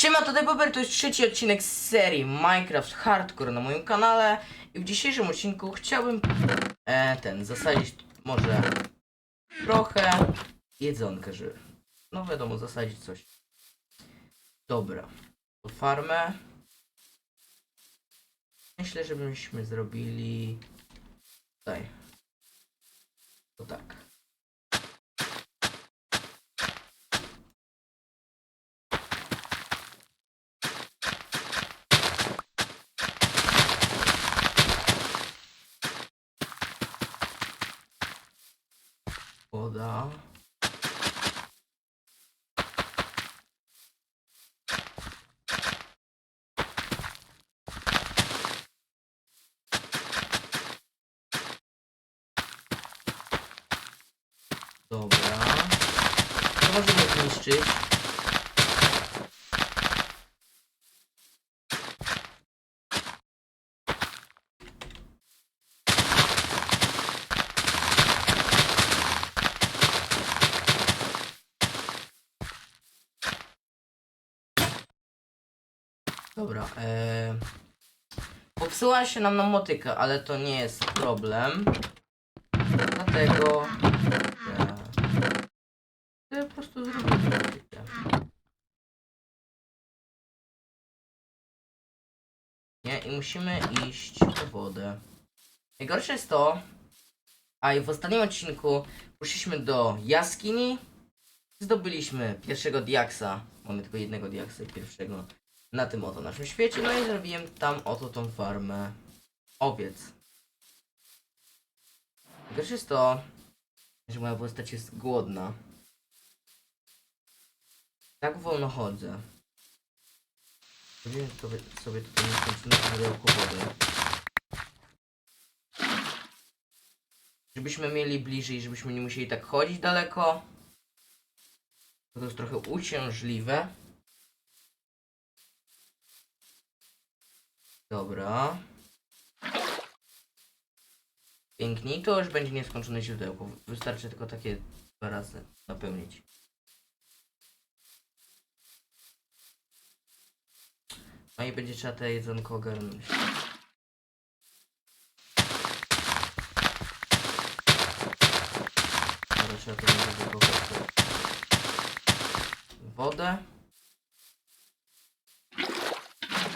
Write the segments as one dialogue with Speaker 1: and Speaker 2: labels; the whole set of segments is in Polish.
Speaker 1: Siema, tutaj Bober, to jest trzeci odcinek z serii Minecraft Hardcore na moim kanale i w dzisiejszym odcinku chciałbym e, ten, zasadzić może trochę jedzonkę, żeby, no wiadomo, zasadzić coś. Dobra, to farmę. Myślę, żebyśmy zrobili tutaj. To tak. Dobra. To możemy zniszczyć. Dobra, eee... Popsuła się nam na motykę, ale to nie jest problem. Dlatego... Ja... Ja po prostu zrobię motykę. Nie, i musimy iść po wodę. Najgorsze jest to... A i w ostatnim odcinku poszliśmy do jaskini. Zdobyliśmy pierwszego diaksa. Mamy tylko jednego diaksa pierwszego na tym oto naszym świecie. No i zrobiłem tam oto tą farmę owiec. Najgorsze jest to, że moja postać jest głodna. Tak wolno chodzę. Zrobiłem sobie, sobie tutaj nieskończone źródełko wody. Żebyśmy mieli bliżej, żebyśmy nie musieli tak chodzić daleko. To jest trochę uciążliwe. Dobra. Pięknie. I to już będzie nieskończone źródełko. Wystarczy tylko takie dwa razy napełnić. No i będzie trzeba te jedzonko ogarnąć. Dobra, trzeba to. Wodę.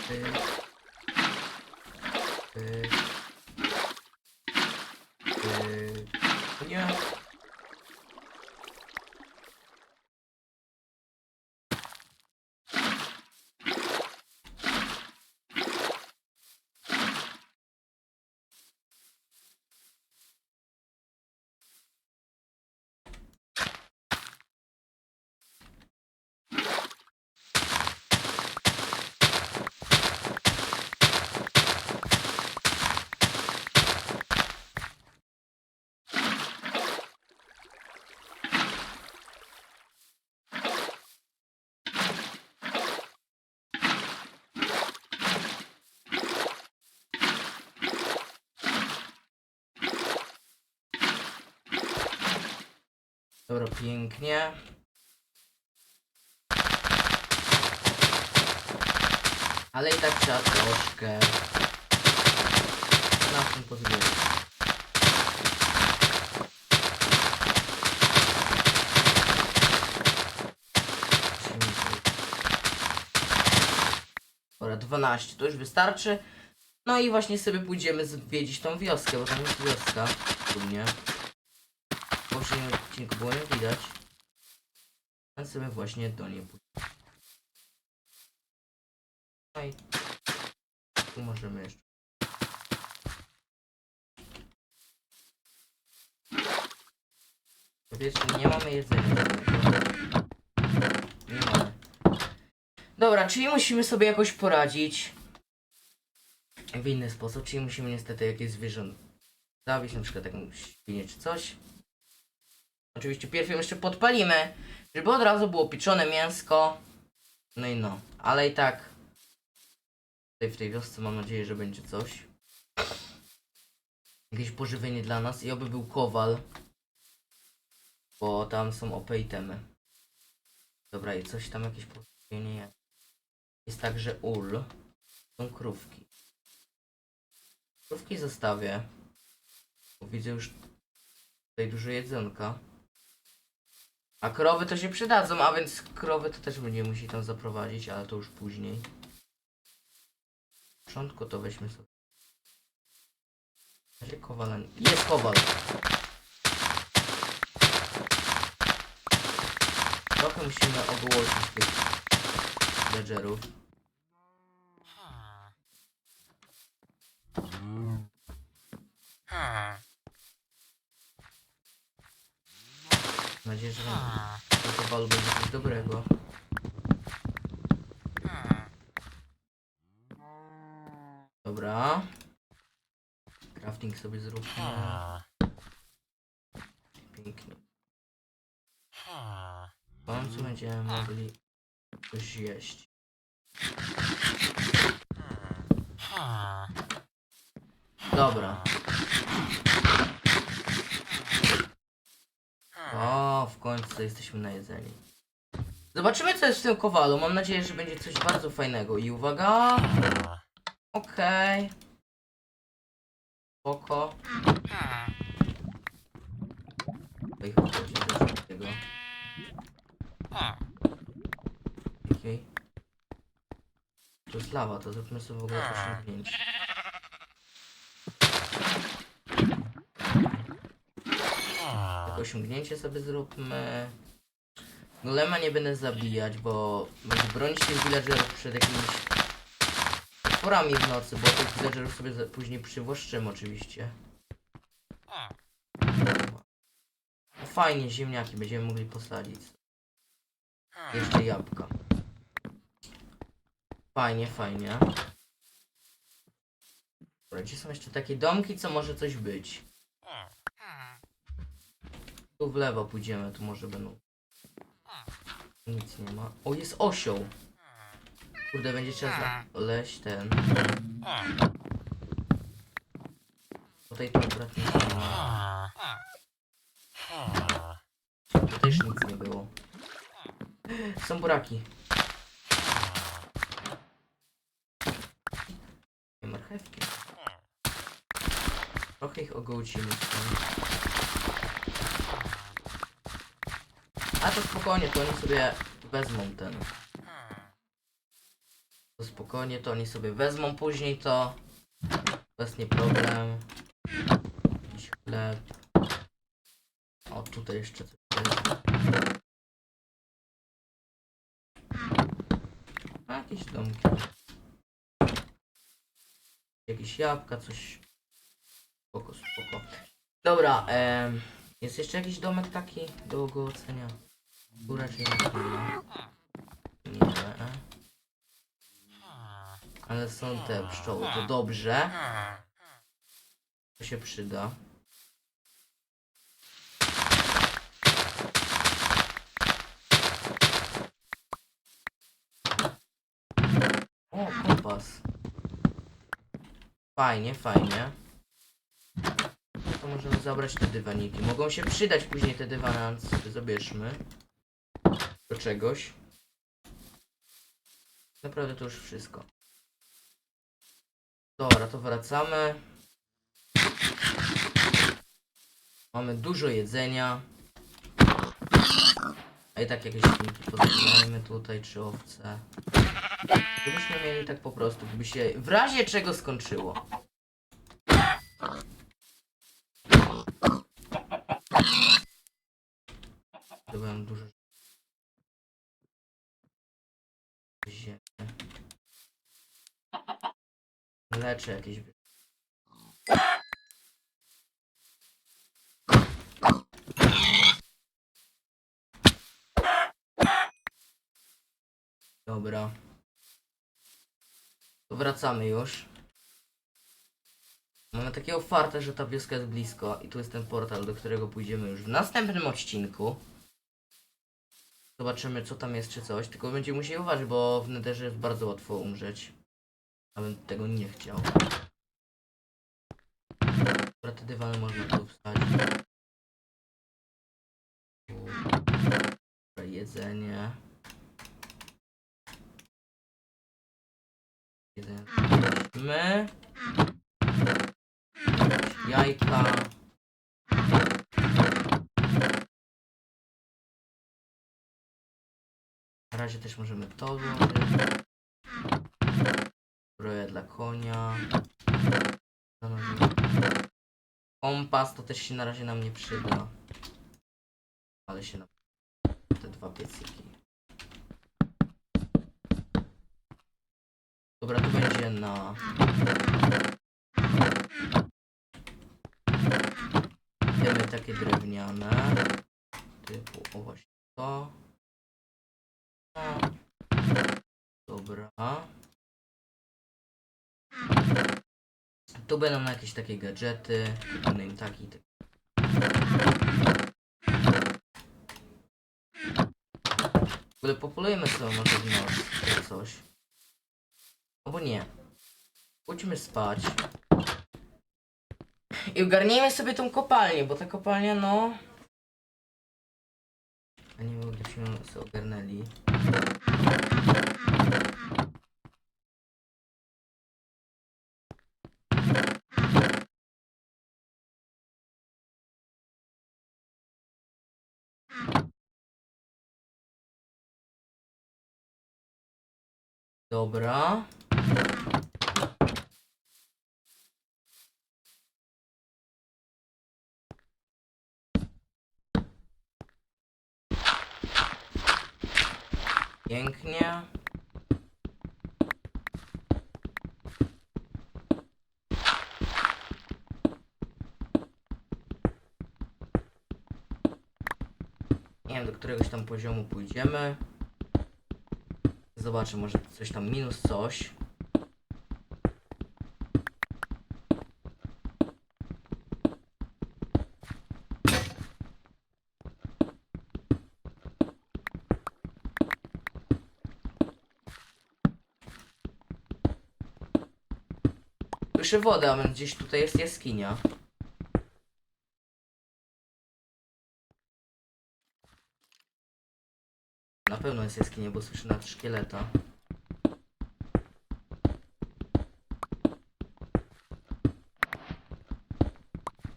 Speaker 1: Pyk. Pyk. Nie. Dobra, pięknie. Ale i tak trzeba troszkę na tym pozwolić. Dobra, 12 to już wystarczy. No i właśnie sobie pójdziemy zwiedzić tą wioskę, bo tam jest wioska. Tu mnie. Poprzednim odcinku było ją widać. Więc sobie właśnie do niej. No i tu możemy jeszcze. Pierwsze, nie mamy jedzenia. Nie mamy. Dobra, czyli musimy sobie jakoś poradzić. W inny sposób, czyli musimy niestety jakieś zwierzę zabić, na przykład jakąś świnię czy coś. Oczywiście pierw ją jeszcze podpalimy, żeby od razu było pieczone mięsko. No i no, ale i tak tutaj w tej wiosce mam nadzieję, że będzie coś. Jakieś pożywienie dla nas i oby był kowal. Bo tam są OP itemy. Dobra, i coś tam jakieś pożywienie jest. Jest także ul. Są krówki. Krówki zostawię. Bo widzę już tutaj dużo jedzonka. A krowy to się przydadzą, a więc krowy to też będziemy musieli tam zaprowadzić, ale to już później. W początku to weźmy sobie. Gdzie kowala? Jest kowal! Trochę musimy ogłosić tych ledgerów. Mam nadzieję, że ten kowal będzie coś dobrego. Dobra. Crafting sobie zróbmy. Pięknie. W końcu będziemy mogli coś jeść. Dobra. Końcu jesteśmy na jedzeniu. Zobaczymy co jest w tym kowalu. Mam nadzieję, że będzie coś bardzo fajnego. I uwaga. Okej. Spoko. Oj, chodzi do tego. Okej. To jest lawa, to zróbmy sobie w ogóle osiągnięcie. Tak osiągnięcie sobie zróbmy. Golema nie będę zabijać, bo bronić tych villagerów przed jakimiś potworami w nocy, bo tych villagerów sobie później przywłaszczymy oczywiście. No fajnie, ziemniaki będziemy mogli posadzić. Jeszcze jabłka. Fajnie, fajnie. Dobra, gdzie są jeszcze takie domki, co może coś być? Tu w lewo pójdziemy, tu może będą. Nic nie ma. O, jest osioł. Kurde, będzie trzeba znaleźć ten. Tutaj to akurat nic nie ma. Też nic nie było. Są buraki. Nie marchewki. Trochę ich ogołcimy. A to spokojnie, to oni sobie wezmą ten. To spokojnie, to oni sobie wezmą później to. Jest nie problem. Jakiś chleb. O, tutaj jeszcze coś jest. Jakieś domki. Jakieś jabłka, coś. Spoko, spoko. Dobra, em, jest jeszcze jakiś domek taki do ogołocenia? Raczej nie ma. Nie. Ale są te pszczoły, to dobrze. To się przyda. O, kompas. Fajnie, fajnie. To możemy zabrać te dywaniki. Mogą się przydać później te dywany, sobie zabierzmy. Do czegoś. Naprawdę to już wszystko. Dobra, to wracamy. Mamy dużo jedzenia. A i tak jakieś pozabijajmy tutaj, czy owce. Gdybyśmy mieli tak po prostu, gdyby się w razie czego skończyło. Leczę jakieś... Dobra. To wracamy już. Mamy takiego farta, że ta wioska jest blisko i tu jest ten portal, do którego pójdziemy już w następnym odcinku. Zobaczymy co tam jest czy coś, tylko będziemy musieli uważać, bo w Netherze jest bardzo łatwo umrzeć. A bym tego nie chciał. Dobra, te dywany można tu wstawić. Dobra, jedzenie. jedzenia. My. Jajka. Na razie też możemy to włożyć. Dla konia. Kompas to też się na razie nam nie przyda. Ale się na te dwa piecyki. Dobra, to będzie na... Wiemy takie drewniane. Typu, o właśnie to. No. Dobra. Tu będą jakieś takie gadżety. Będą im taki, taki. W ogóle popolujemy sobie może w noc coś. Albo nie. Pójdźmy spać. I ogarnijmy sobie tą kopalnię, bo ta kopalnia no... A nie wiem, gdybyśmy sobie ogarnęli. Dobra. Pięknie. Nie wiem, do któregoś tam poziomu pójdziemy. Zobaczę, może coś tam minus coś. Słyszę wodę, a gdzieś tutaj jest jaskinia. Na jest jaskinia, bo słyszę nawet szkieleta.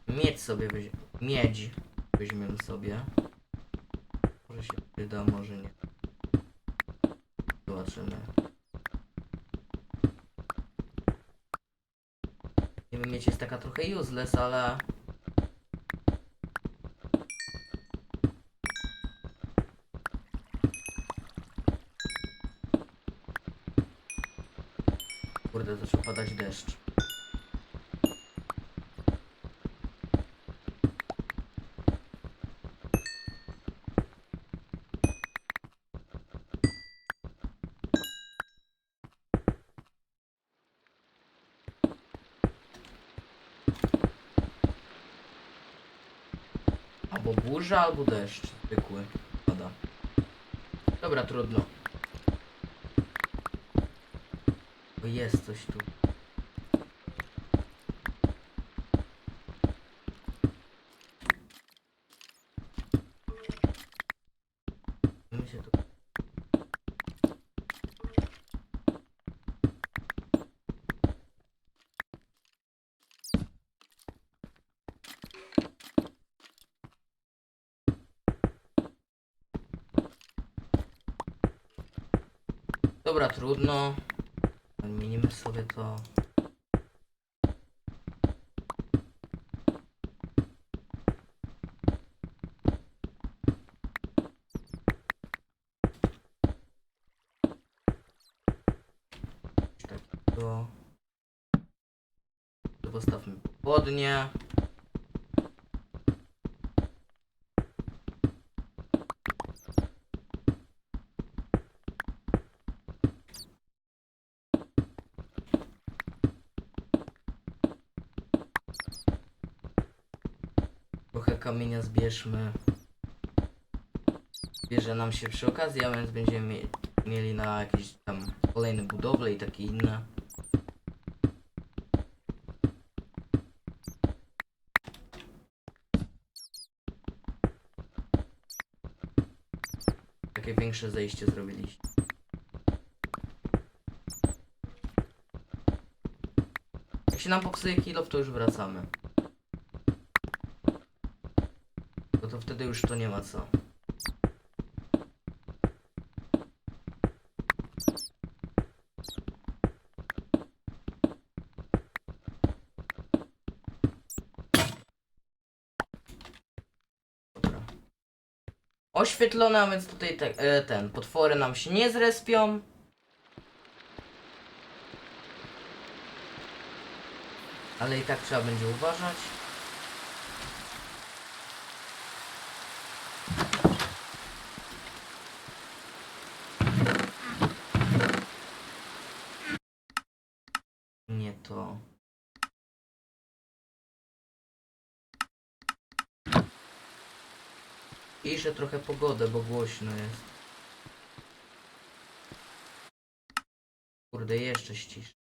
Speaker 1: Miedź sobie weź... Miedź weźmiemy sobie. Może się przyda, może nie. Zobaczymy. Nie wiem, miedź jest taka trochę useless, ale... padać deszcz. Albo burza, albo deszcz zwykły pada. Dobra, trudno. Jest coś tu. My się tu... Dobra, trudno. Zmienimy sobie to. Takiego. Tu Postawmy podnie. Trochę kamienia zbierzmy. Bierze nam się przy okazji, a więc będziemy mie mieli na jakieś tam kolejne budowle i takie inne. Takie większe zejście zrobiliście. Jak się nam popsuje kilof, to już wracamy. To wtedy już to nie ma co. Dobra. Oświetlone, a więc tutaj te, e, ten, potwory nam się nie zrespią. Ale i tak trzeba będzie uważać. Nie to. Jeszcze trochę pogodę, bo głośno jest. Kurde, jeszcze ścisz.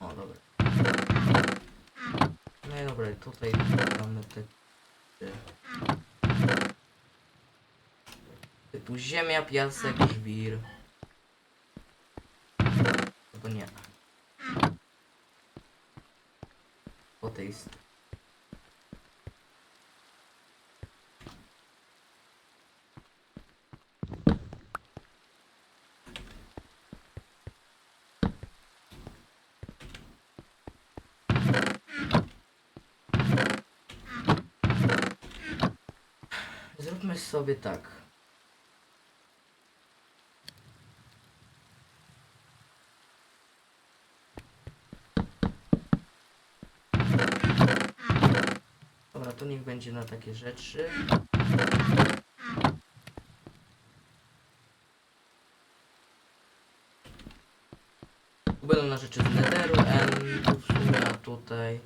Speaker 1: O, dobra. No i dobra, tutaj mamy te- Typu ziemia, piasek, żwir. Albo nie. Po tej stronie. Zróbmy sobie tak. Dobra, to niech będzie na takie rzeczy. Tu Będą na rzeczy z netheru, endu w sumie, a tutaj...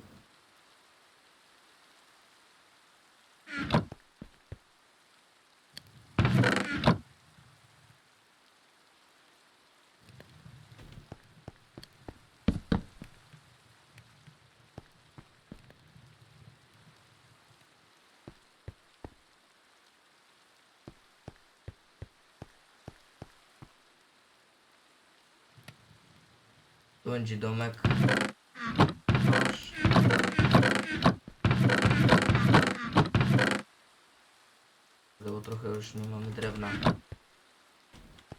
Speaker 1: Tu będzie domek. Bo trochę już nie mamy drewna.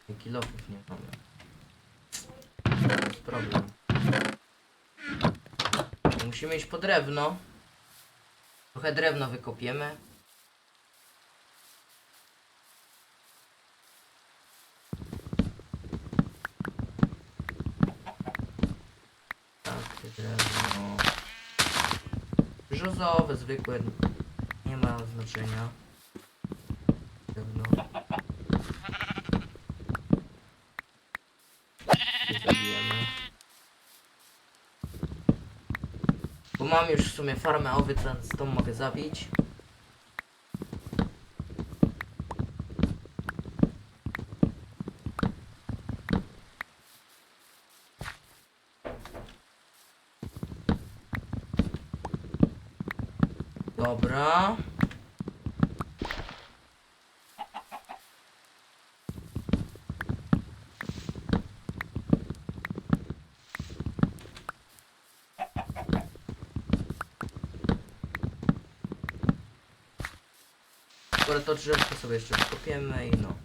Speaker 1: I kilofów nie mamy. To jest problem. Musimy iść po drewno. Trochę drewna wykopiemy. Takie drewno. Brzozowe, zwykłe. Nie ma znaczenia. Drewno. Je Zabijemy. Bo mam już w sumie farmę owiec, więc tą mogę zabić. Dobra. Dobra, to drzewko sobie jeszcze skopiemy i no.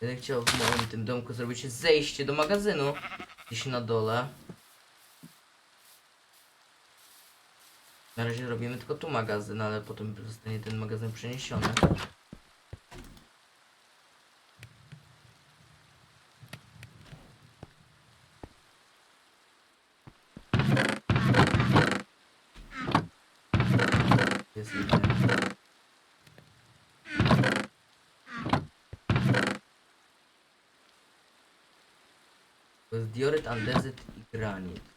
Speaker 1: Będę chciał w moim tym domku zrobić zejście do magazynu. Gdzieś na dole. Na razie robimy tylko tu magazyn, ale potem zostanie ten magazyn przeniesiony. Jest jeden. To jest dioryt, andezyt i granit.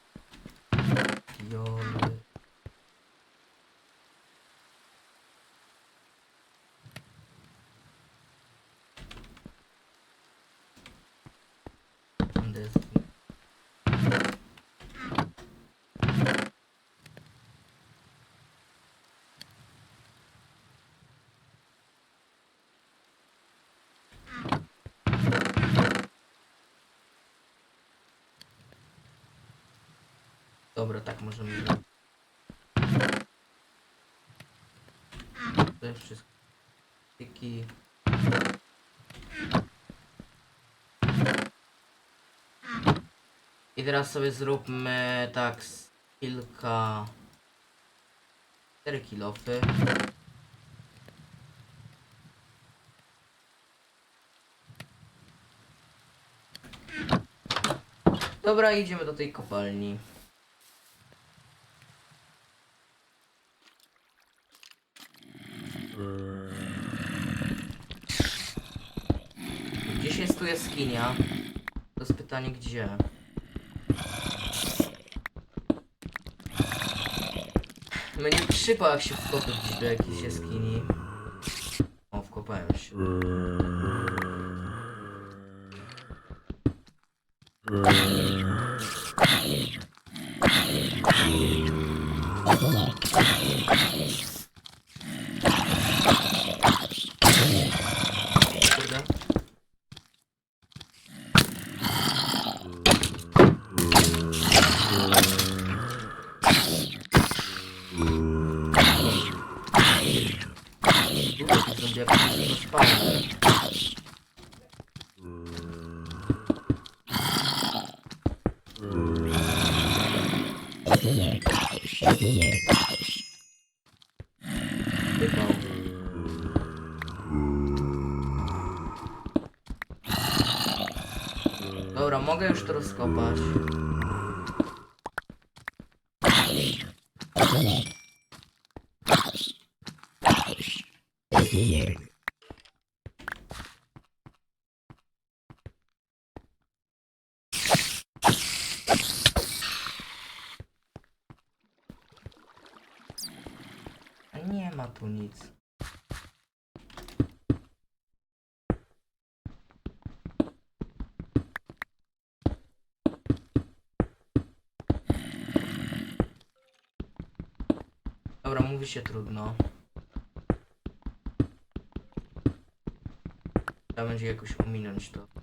Speaker 1: Dobra, tak możemy. To jest wszystko. Tyki. I teraz sobie zróbmy tak z kilka... 4 kilofy. Dobra, idziemy do tej kopalni. Gdzieś jest tu jaskinia? To jest pytanie gdzie? Mnie przypał jak się wkopy gdzieś do jakiejś jaskini. O, wkopałem się. Dobra, mogę już to rozkopać. A nie ma tu nic. Dobra, mówi się trudno. Trzeba będzie jakoś ominąć to.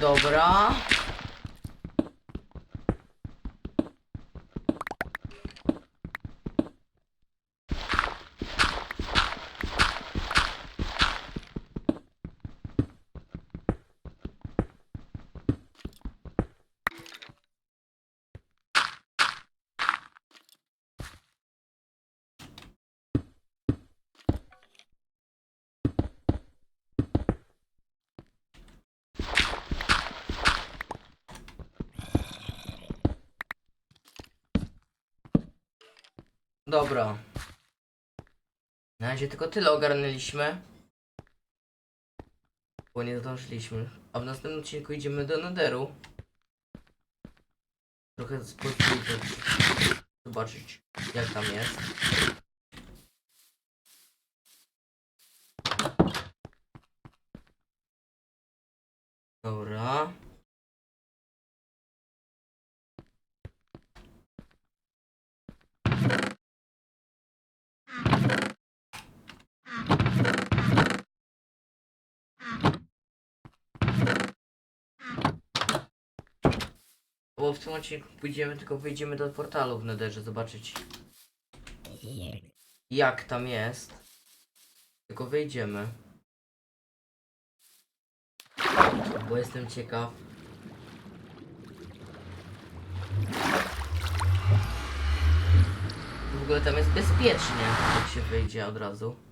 Speaker 1: Dobra. Dobra. Na razie tylko tyle ogarnęliśmy. Bo nie zdążyliśmy. A w następnym odcinku idziemy do Nederu. Trochę spojrzeć, zobaczyć jak tam jest. Dobra. Bo w tym odcinku pójdziemy, tylko wyjdziemy do portalu w Netherze, zobaczyć jak tam jest. Tylko wyjdziemy. Bo jestem ciekaw. W ogóle tam jest bezpiecznie, jak się wyjdzie od razu.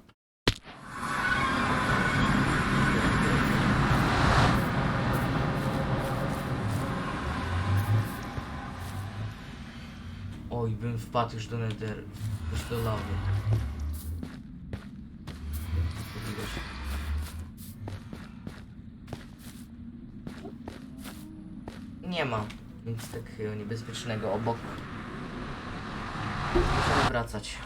Speaker 1: Oj, bym wpadł już do Nether, już do lawy. Nie ma nic takiego niebezpiecznego obok. Musimy wracać.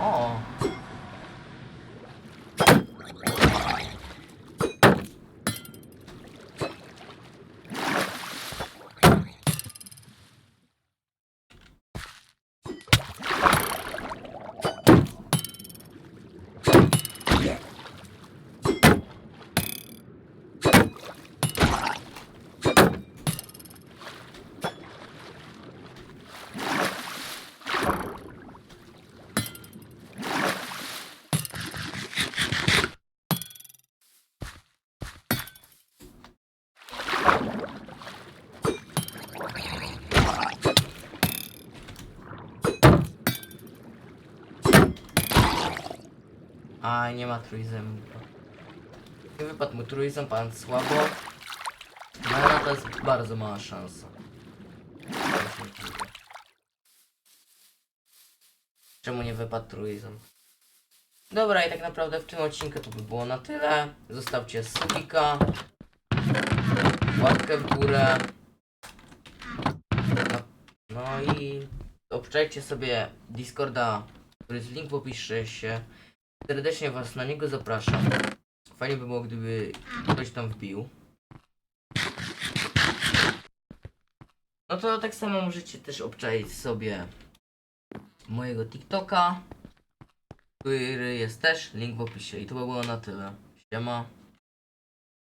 Speaker 1: O! A nie ma. Nie wypadł mu trójzem, pan słabo. No ale to jest bardzo mała szansa. Czemu nie wypadł trójzem? Dobra, i tak naprawdę w tym odcinku to by było na tyle. Zostawcie subika, łapkę w górę. No, no i obczajcie sobie Discorda, który jest w opisie się. Serdecznie Was na niego zapraszam. Fajnie by było, gdyby ktoś tam wbił. No to tak samo możecie też obczaić sobie mojego TikToka, który jest też link w opisie. I to by było na tyle. Siema.